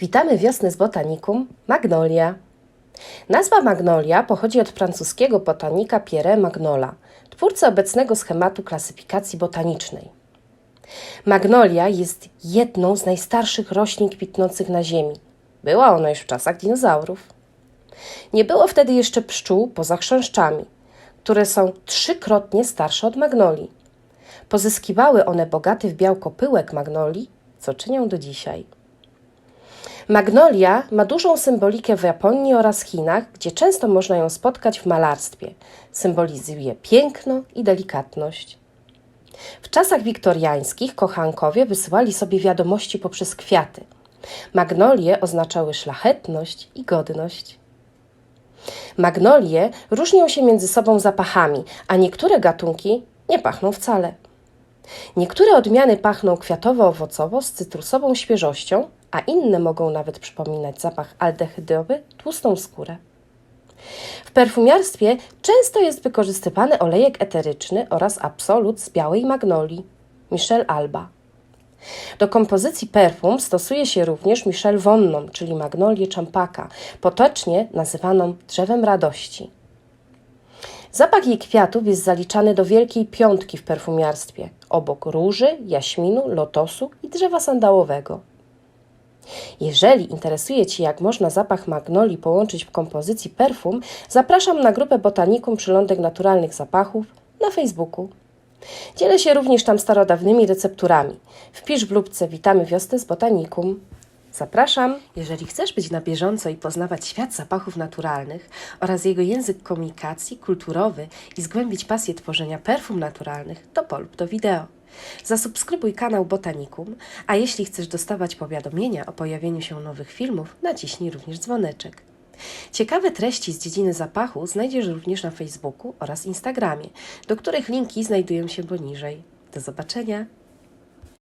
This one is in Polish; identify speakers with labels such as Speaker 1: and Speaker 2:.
Speaker 1: Witamy wiosnę z botanikum Magnolia. Nazwa Magnolia pochodzi od francuskiego botanika Pierre Magnola, twórcy obecnego schematu klasyfikacji botanicznej. Magnolia jest jedną z najstarszych roślin kwitnących na Ziemi. Była ona już w czasach dinozaurów. Nie było wtedy jeszcze pszczół poza chrząszczami, które są trzykrotnie starsze od magnolii. Pozyskiwały one bogaty w białko pyłek magnolii, co czynią do dzisiaj. Magnolia ma dużą symbolikę w Japonii oraz Chinach, gdzie często można ją spotkać w malarstwie. Symbolizuje piękno i delikatność. W czasach wiktoriańskich kochankowie wysyłali sobie wiadomości poprzez kwiaty. Magnolie oznaczały szlachetność i godność. Magnolie różnią się między sobą zapachami, a niektóre gatunki nie pachną wcale. Niektóre odmiany pachną kwiatowo-owocowo z cytrusową świeżością, a inne mogą nawet przypominać zapach aldehydowy, tłustą skórę. W perfumiarstwie często jest wykorzystywany olejek eteryczny oraz absolut z białej magnolii, Michel Alba. Do kompozycji perfum stosuje się również Michel wonną, czyli magnolię czampaka, potocznie nazywaną drzewem radości. Zapach jej kwiatów jest zaliczany do wielkiej piątki w perfumiarstwie, obok róży, jaśminu, lotosu i drzewa sandałowego. Jeżeli interesuje Cię, jak można zapach magnolii połączyć w kompozycji perfum, zapraszam na grupę Botanikum Przylądek Naturalnych Zapachów na Facebooku. Dzielę się również tam starodawnymi recepturami. Wpisz w lubce Witamy wiosnę z Botanikum. Zapraszam! Jeżeli chcesz być na bieżąco i poznawać świat zapachów naturalnych oraz jego język komunikacji, kulturowy i zgłębić pasję tworzenia perfum naturalnych, to polub do wideo. Zasubskrybuj kanał Botanikum, a jeśli chcesz dostawać powiadomienia o pojawieniu się nowych filmów, naciśnij również dzwoneczek. Ciekawe treści z dziedziny zapachu znajdziesz również na Facebooku oraz Instagramie, do których linki znajdują się poniżej. Do zobaczenia!